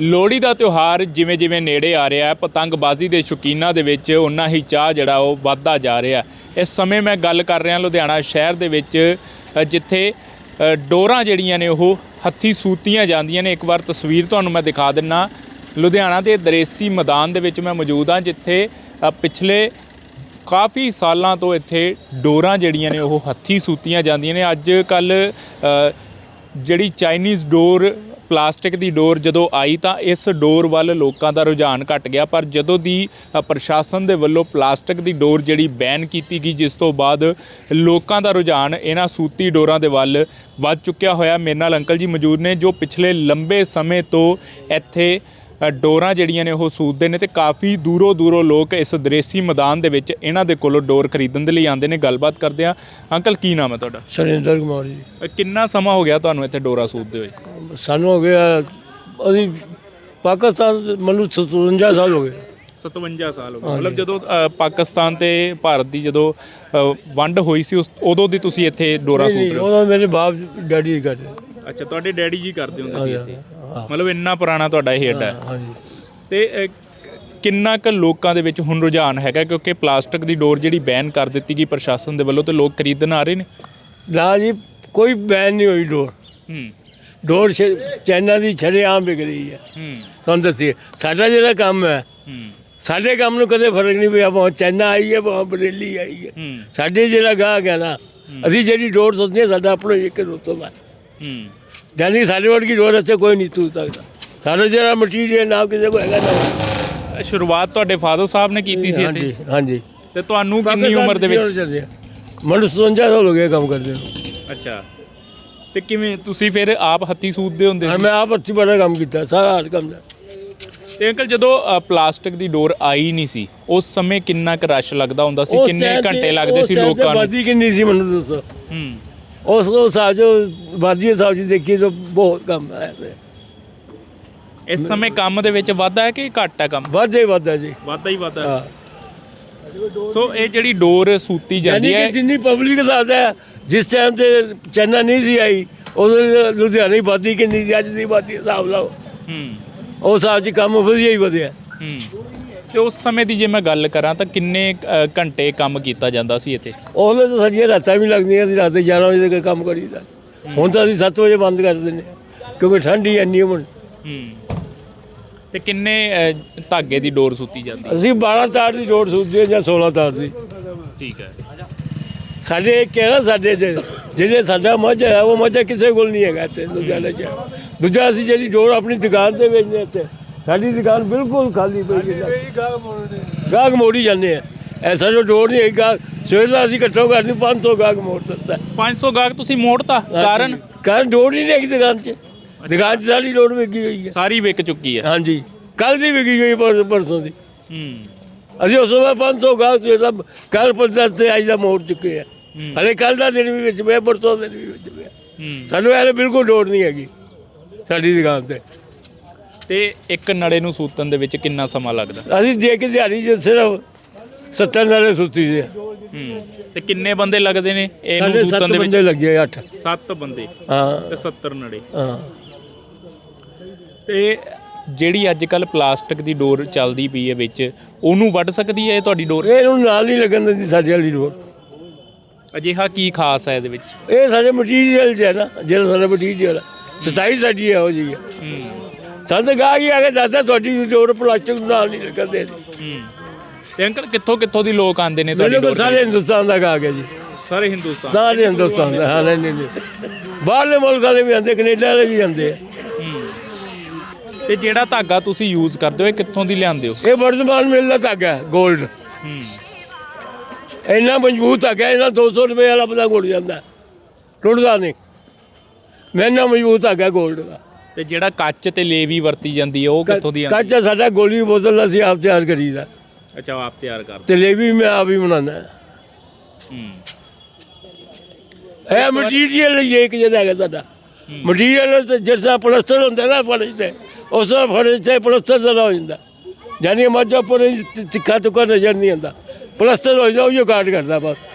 ਲੋਹੜੀ ਦਾ ਤਿਉਹਾਰ ਜਿਵੇਂ ਜਿਵੇਂ ਨੇੜੇ ਆ ਰਿਹਾ ਹੈ, ਪਤੰਗਬਾਜ਼ੀ ਦੇ ਸ਼ੌਕੀਨਾਂ ਦੇ ਵਿੱਚ ਉਨਾ ਹੀ ਚਾਹ ਜਿਹੜਾ ਉਹ ਵੱਧਦਾ ਜਾ ਰਿਹਾ ਇਸ ਸਮੇਂ ਮੈਂ ਗੱਲ ਕਰ ਰਿਹਾ ਲੁਧਿਆਣਾ ਸ਼ਹਿਰ ਦੇ ਵਿੱਚ ਜਿੱਥੇ ਡੋਰਾਂ ਜਿਹੜੀਆਂ ਨੇ ਉਹ ਹੱਥੀ ਸੂਤੀਆਂ ਜਾਂਦੀਆਂ ਨੇ। ਇੱਕ ਵਾਰ ਤਸਵੀਰ ਤੁਹਾਨੂੰ ਮੈਂ ਦਿਖਾ ਦਿੰਨਾ। ਲੁਧਿਆਣਾ ਦੇ ਦਰੇਸੀ ਮੈਦਾਨ ਦੇ ਵਿੱਚ ਮੈਂ ਮੌਜੂਦ ਹਾਂ, ਜਿੱਥੇ ਪਿਛਲੇ ਕਾਫੀ ਸਾਲਾਂ ਤੋਂ ਇੱਥੇ ਡੋਰਾਂ ਜਿਹੜੀਆਂ ਨੇ ਉਹ ਹੱਥੀ ਸੂਤੀਆਂ ਜਾਂਦੀਆਂ ਨੇ। ਅੱਜ ਕੱਲ ਜਿਹੜੀ ਚਾਈਨੀਜ਼ ਡੋਰ ਪਲਾਸਟਿਕ ਦੀ ਡੋਰ ਜਦੋਂ ਆਈ ਤਾਂ ਇਸ ਡੋਰ ਵੱਲ ਲੋਕਾਂ ਦਾ ਰੁਝਾਨ ਘਟ ਗਿਆ ਪਰ ਜਦੋਂ ਦੀ ਪ੍ਰਸ਼ਾਸਨ ਦੇ ਵੱਲੋਂ ਪਲਾਸਟਿਕ ਦੀ ਡੋਰ ਜਿਹੜੀ ਬੈਨ ਕੀਤੀ ਗਈ ਜਿਸ ਤੋਂ ਬਾਅਦ ਲੋਕਾਂ ਦਾ ਰੁਝਾਨ ਇਹਨਾਂ ਸੂਤੀ ਡੋਰਾਂ ਦੇ ਵੱਲ ਵੱਧ ਚੁੱਕਿਆ ਹੋਇਆ। ਮੇਰੇ ਨਾਲ ਅੰਕਲ ਜੀ ਮੌਜੂਦ ਨੇ ਜੋ ਪਿਛਲੇ ਲੰਬੇ ਸਮੇਂ ਤੋਂ ਇੱਥੇ ਡੋਰਾਂ ਜਿਹੜੀਆਂ ਨੇ ਉਹ ਸੂਤਦੇ ਨੇ ਤੇ ਕਾਫੀ ਦੂਰੋਂ ਦੂਰੋਂ ਲੋਕ ਇਸ ਦਰੇਸੀ ਮੈਦਾਨ ਦੇ ਵਿੱਚ ਇਹਨਾਂ ਦੇ ਕੋਲੋਂ ਡੋਰ ਖਰੀਦਣ ਦੇ ਲਈ ਆਉਂਦੇ ਨੇ। ਗੱਲਬਾਤ ਕਰਦੇ ਆ ਅੰਕਲ ਕੀ ਨਾਮ ਹੈ ਤੁਹਾਡਾ? ਸੁਰਿੰਦਰ ਕੁਮਾਰ ਜੀ। ਕਿੰਨਾ ਸਮਾਂ ਹੋ ਗਿਆ ਤੁਹਾਨੂੰ ਇੱਥੇ ਡੋਰਾ ਸੂਤਦੇ ਹੋਏ? ਸਾਨੂੰ ਹੋ ਗਿਆ ਅਸੀਂ ਪਾਕਿਸਤਾਨ ਮੈਨੂੰ 57 ਸਾਲ ਹੋ ਗਏ। 57 ਸਾਲ ਹੋ ਗਏ। ਮਤਲਬ ਜਦੋਂ ਅ, ਪਾਕਿਸਤਾਨ ਤੇ ਭਾਰਤ ਦੀ ਜਦੋਂ ਅ, ਵੰਡ ਹੋਈ ਸੀ ਉਸ ਉਦੋਂ ਦੀ ਤੁਸੀਂ ਇੱਥੇ ਡੋਰਾ ਸੂਤ ਰਹੇ ਹੋ? ਉਹਨਾਂ ਮੇਰੇ ਬਾਪ ਡੈਡੀ ਹੀ ਕਰਦੇ। ਅੱਛਾ ਤੁਹਾਡੇ ਡੈਡੀ ਜੀ ਕਰਦੇ ਹੁੰਦੇ ਸੀ ਇੱਥੇ? ਹਾਂ। ਮਤਲਬ ਇੰਨਾ ਪੁਰਾਣਾ ਤੁਹਾਡਾ ਇਹ ਅੱਡਾ ਹੈ ਹਾਂਜੀ। ਤੇ ਅ, ਕਿੰਨਾ ਕੁ ਲੋਕਾਂ ਦੇ ਵਿੱਚ ਹੁਣ ਰੁਝਾਨ ਹੈਗਾ? ਕਿਉਂਕਿ ਪਲਾਸਟਿਕ ਦੀ ਡੋਰ ਜਿਹੜੀ ਬੈਨ ਕਰ ਦਿੱਤੀ ਗਈ ਪ੍ਰਸ਼ਾਸਨ ਦੇ ਵੱਲੋਂ ਤੇ ਲੋਕ ਖਰੀਦਣ ਆ ਰਹੇ ਨੇ। ਨਾ ਜੀ ਕੋਈ ਬੈਨ ਨਹੀਂ ਹੋਈ ਡੋਰ। ਹੂੰ। ਡੋਰ ਚਾਈਨਾ ਦੀ ਛੜੇਆਮ ਵਿਕ ਰਹੀ ਹੈ। ਤੁਹਾਨੂੰ ਦੱਸੀਏ ਸਾਡਾ ਜਿਹੜਾ ਕੰਮ ਹੈ ਸਾਡੇ ਕੰਮ ਨੂੰ ਕਦੇ ਫ਼ਰਕ ਨਹੀਂ ਪਿਆ ਭਾਵੇਂ ਚਾਈਨਾ ਆਈ ਹੈ ਭਾਵੇਂ ਬਰੇਲੀ ਆਈ ਹੈ। ਸਾਡੇ ਜਿਹੜਾ ਗਾਹਕ ਹੈ ਨਾ ਅਸੀਂ ਜਿਹੜੀ ਡੋਰ ਸੋਚਦੇ ਹਾਂ ਸਾਡਾ ਆਪਣਾ ਇੱਕ ਰੁਤਬਾ ਹੈ। ਜਾਨੀ ਸਾਡੇ ਵਰਗੀ ਡੋਰ ਇੱਥੇ ਕੋਈ ਨਹੀਂ ਤੂ ਸਕਦਾ। ਸਾਡਾ ਜਿਹੜਾ ਮਟੀਰੀਅਲ ਨਾ ਕਿਸੇ ਕੋਲ ਹੈਗਾ ਨਾ ਸ਼ੁਰੂਆਤ ਤੁਹਾਡੇ ਫਾਦਰ ਸਾਹਿਬ ਨੇ ਕੀਤੀ ਸੀ ਹਾਂਜੀ ਇੱਥੇ? ਹਾਂਜੀ ਤੇ ਤੁਹਾਨੂੰ ਕਿੰਨੀ ਉਮਰ ਦੇ ਵਿੱਚ? ਮੈਨੂੰ 57 ਸਾਲ ਹੋ ਗਏ ਕੰਮ ਕਰਦੇ ਨੂੰ। ਅੱਛਾ। ਤੇ ਕਿਵੇਂ ਤੁਸੀਂ ਫਿਰ ਆਪ ਹੱਥੀ ਸੂਤਦੇ ਹੁੰਦੇ ਹਾਂ, ਸੀ? ਮੈਂ ਆਪ ਅੱਛੀ ਬੜਾ ਕੰਮ ਕੀਤਾ ਸਾਰਾ ਹਰ ਕੰਮ ਦਾ। ਤੇ ਅੰਕਲ ਜਦੋਂ ਅ, ਪਲਾਸਟਿਕ ਦੀ ਡੋਰ ਆਈ ਨਹੀਂ ਸੀ ਉਸ ਸਮੇਂ ਕਿੰਨਾ ਕੁ ਰਸ਼ ਲੱਗਦਾ ਹੁੰਦਾ ਸੀ? ਕਿੰਨੇ ਘੰਟੇ ਲੱਗਦੇ ਸੀ ਲੋਕਾਂ ਨੂੰ? ਆਬਾਦੀ ਕਿੰਨੀ ਸੀ ਮੈਨੂੰ ਦੱਸੋ? ਹੂੰ। ਉਸ ਉਸ ਹਿਸਾਬ ਜੋ ਆਬਾਦੀ ਹਿਸਾਬ ਜੀ ਦੇਖੀ ਤਾਂ ਬਹੁਤ ਕੰਮ ਹੈ ਇਸ ਸਮੇਂ ਕੰਮ ਦੇ ਵਿੱਚ ਵਾਧਾ ਹੈ ਕਿ ਘੱਟ ਹੈ ਕੰਮ? ਵਾਧੇ ਵਾਧਾ ਜੀ। ਵਾਧਾ ਹੀ ਵਾਧਾ ਹਾਂ। ਸੋ ਇਹ ਜਿਹੜੀ ਡੋਰ ਸੂਤੀ ਜਾਂਦੀ ਹੈ ਜਿੰਨੀ ਪਬਲਿਕ ਹੈ ਜਿਸ ਟਾਈਮ ਤੇ ਚੰਨਾ ਨਹੀਂ ਸੀ ਆਈ ਉਸ ਵੇਲੇ ਲੁਧਿਆਣੇ ਦੀ ਆਬਾਦੀ ਕਿੰਨੀ ਸੀ ਅੱਜ ਦੀ ਆਬਾਦੀ ਹਿਸਾਬ ਲਾਓ। ਹੂੰ। ਉਸ ਹਿਸਾਬ 'ਚ ਕੰਮ ਵਧੀਆ ਹੀ ਵਧਿਆ। ਹੂੰ। ਤੇ ਉਸ ਸਮੇਂ ਦੀ ਜੇ ਮੈਂ ਗੱਲ ਕਰਾਂ ਤਾਂ ਕਿੰਨੇ ਘੰਟੇ ਕੰਮ ਕੀਤਾ ਜਾਂਦਾ ਸੀ ਇੱਥੇ? ਉਹਦੇ ਤਾਂ ਸਾਡੀਆਂ ਰਾਤਾਂ ਵੀ ਲੱਗਦੀਆਂ ਸੀ ਰਾਤੇ 11 ਵਜੇ ਤੱਕ ਕੰਮ ਕਰੀਦਾ। ਹੁਣ ਤਾਂ ਅਸੀਂ 7 ਵਜੇ ਬੰਦ ਕਰ ਦਿੰਦੇ ਕਿਉਂਕਿ ਠੰਡ ਹੈ ਹੁਣ। ਹੂੰ। ਤੇ ਕਿੰਨੇ ਅ, ਧਾਗੇ ਦੀ ਡੋਰ ਸੂਤੀ ਜਾਂਦੀ ਅਸੀਂ 12 ਤਾਰ ਦੀ ਰੋਡ ਸੂਚਦੇ ਜਾਂ 16 ਤਾਰ ਦੀ। ਠੀਕ ਹੈ। ਸਾਡੇ ਇੱਕ ਹੈ ਨਾ ਸਾਡੇ 'ਚ ਜਿਹੜੇ ਸਾਡਾ ਮੱਝ ਹੈ ਉਹ ਮੱਝ ਕਿਸੇ ਕੋਲ ਨਹੀਂ ਹੈਗਾ ਇੱਥੇ ਲੁਧਿਆਣੇ 'ਚ ਦੂਜਾ ਅਸੀਂ ਜਿਹੜੀ ਡੋਰ ਆਪਣੀ ਦੁਕਾਨ ਤੇ ਵੇਚਦੇ ਇੱਥੇ। ਸਾਡੀ ਦੁਕਾਨ ਬਿਲਕੁਲ ਖਾਲੀ ਪਈ ਹੈ। ਗਾਹਕ ਮੋੜੀ ਜਾਂਦੇ ਆ। ਐਸਾ ਜੋ ਡੋਰ ਨਹੀਂ ਹੈ ਗਾਹਕ ਸਵੇਰ ਦਾ ਅਸੀਂ ਇਕੱਠੋ ਕਰਦੇ 500 ਗਾਹਕ ਮੋੜ ਦਿੱਤਾ। 500 ਗਾਹਕ ਤੁਸੀਂ ਮੋੜਤਾ ਕਾਰਨ? ਕਾਰਨ ਡੋਰ ਹੀ ਨਹੀਂ ਹੈਗੀ ਦੁਕਾਨ 'ਚ। ਦੁਕਾਨ 'ਚ ਸਾਡੀ ਡੋਰ ਵਿਕੀ ਹੋਈ ਹੈ। ਸਾਰੀ ਵਿਕ ਚੁੱਕੀ ਹੈ। ਹਾਂਜੀ। ਕੱਲ ਦੀ ਵਿਕੀ ਹੋਈ ਪਰਸੋਂ ਪਰਸੋਂ ਦੀ। ਹੂੰ। ਅਸੀਂ ਉਸ ਵੇਲੇ 500 ਗਾਹਕ ਸਵੇਰ ਦਾ ਕੱਲ ਪੰਦਰਾਂ ਤੇ ਅੱਜ ਦਾ ਮੋੜ ਚੁੱਕੇ ਆ। ਹਲੇ ਕੱਲ ਦਾ ਦਿਨ ਵੀ ਵਿੱਚ ਪਿਆ ਪਰਸੋਂ ਦਾ ਦਿਨ ਵੀ ਵਿੱਚ ਪਿਆ। ਹੂੰ। ਸਾਨੂੰ ਇਹ ਬਿਲਕੁਲ ਡੋਰ ਨਹੀਂ ਹੈਗੀ ਸਾਡੀ ਦੁਕਾਨ ਤੇ। ਤੇ ਇੱਕ ਨੜੇ ਨੂੰ ਸੂਤਨ ਦੇ ਵਿੱਚ ਕਿੰਨਾ ਸਮਾਂ ਲੱਗਦਾ? ਅਸੀਂ ਦੇ ਕੇ ਦਿਹਾੜੀ 'ਚ ਸਿਰਫ 70 ਨਾਲੇ ਸੁੱਤੀ ਦੇ ਹੂੰ। ਤੇ ਕਿੰਨੇ ਬੰਦੇ ਲੱਗਦੇ ਨੇ? ਇਹਨੂੰ ਸਾਡੇ ਸੂਤਨ 7 ਦੇ ਵਿੱਚ? ਬੰਦੇ ਲੱਗੇ 8 7 ਬੰਦੇ। ਹਾਂ। ਤੇ 70 ਨੜੇ ਹਾਂ। ਤੇ ਜਿਹੜੀ ਅੱਜ ਕੱਲ ਪਲਾਸਟਿਕ ਦੀ ਡੋਰ ਚੱਲਦੀ ਪਈ ਹੈ ਵਿੱਚ ਉਹਨੂੰ ਵੱਢ ਸਕਦੀ ਹੈ ਇਹ ਤੁਹਾਡੀ ਡੋਰ? ਇਹਨੂੰ ਨਾਲ ਨਹੀਂ ਲੱਗਣ ਦਿੰਦੀ ਸਾਡੀ ਵਾਲੀ ਡੋਰ। ਅਜਿਹਾ ਕੀ ਖਾਸ ਹੈ ਇਹਦੇ ਵਿੱਚ? ਇਹ ਸਾਡੇ ਮਟੀਰੀਅਲ 'ਚ ਹੈ ਨਾ ਜਿਹੜਾ ਸਾਡਾ ਮਟੀਰੀਅਲ ਸਤਾਈ ਸਾਡੀ ਇਹੋ ਜਿਹੀ ਹੈ। ਹੂੰ। ਸੰਤ ਗਾ ਕੇ ਆ ਕੇ ਦੱਸਦਾ ਤੁਹਾਡੀ ਡੋਰ ਪਲਾਸਟਿਕ ਨਾਲ ਨਹੀਂ ਲੱਗਣ ਦੇਣੀ। ਹੂੰ। ਤੇ ਅੰਕਲ ਕਿੱਥੋਂ ਕਿੱਥੋਂ ਦੀ ਲੋਕ ਆਉਂਦੇ ਨੇ ਤੁਹਾਡੀ ਡੋਰ ਸਾਰੇ ਹਿੰਦੁਸਤਾਨ ਦਾ ਗਾ ਕੇ ਜੀ। ਸਾਰੇ ਹਿੰਦੁਸਤਾਨ? ਸਾਰੇ ਹਿੰਦੁਸਤਾਨ ਦਾ ਹਾਂ ਨਹੀਂ ਨਹੀਂ ਬਾਹਰਲੇ ਮੁਲਕਾਂ ਦੇ ਵੀ ਆਉਂਦੇ ਕੈਨੇਡਾ ਵਾਲੇ ਵੀ ਆਉਂਦੇ ਆ। ਹੂੰ ਤੇ ਜਿਹੜਾ ਧਾਗਾ ਤੁਸੀਂ ਯੂਜ਼ ਕਰਦੇ ਹੋ ਇਹ ਕਿੱਥੋਂ ਦੀ ਲਿਆਉਂਦੇ ਹੋ? ਇਹ ਵਰਤਮਾਨ ਮਿਲਦਾ ਧਾਗਾ 골ਡ ਹੂੰ। ਇੰਨਾ ਮਜ਼ਬੂਤ ਧਾਗਾ ਇਹਨਾਂ 200 ਰੁਪਏ ਵਾਲਾ ਪਤਾ ਗੁੜ ਜਾਂਦਾ ਟੁੱਟਦਾ ਨਹੀਂ। ਮੈਂ ਇੰਨਾ ਮਜ਼ਬੂਤ ਧਾਗਾ 골ਡ ਦਾ। ਤੇ ਜਿਹੜਾ ਕੱਚ ਤੇ ਲੇਵੀ ਵਰਤੀ ਜਾਂਦੀ ਹੈ ਉਹ ਕਿੱਥੋਂ ਦੀ ਆਉਂਦੀ ਕੱਚਾ ਸਾਡਾ ਗੋਲੀ ਬੋਤਲ ਦਾ ਅਸੀਂ ਆਪ ਤਿਆਰ ਕਰੀਦਾ ਅੱਛਾ ਉਹ ਆਪ ਤਿਆਰ ਕਰਦੇ ਤੇ ਲੇਵੀ ਮੈਂ ਆਪ ਹੀ ਬਣਾਉਂਦਾ ਹੂੰ। ਇਹ ਮਟੀਰੀਅਲ ਹੀ ਇੱਕ ਜਿਹੜਾ ਹੈਗਾ ਸਾਡਾ। ਮਟੀਰੀਅਲ ਤੇ ਜਿਸ ਤਰ੍ਹਾਂ ਪਲਸਟਰ ਹੁੰਦਾ ਨਾ ਫਰਸ਼ ਤੇ, ਉਸ ਤਰ੍ਹਾਂ ਫਰਸ਼ ਤੇ ਪਲਸਟਰ ਦਾ ਹੋ ਜਾਂਦਾ ਜਾਨੀ ਮੱਝਾਂ ਪਰ ਤਿੱਖਾ ਤੁੱਕਾ ਨਜ਼ਰ ਨਹੀਂ ਆਉਂਦਾ। ਪਲਸਟਰ ਹੋ ਜਾਂਦਾ ਉਹ ਕਾਟ ਕਰਦਾ ਬਸ।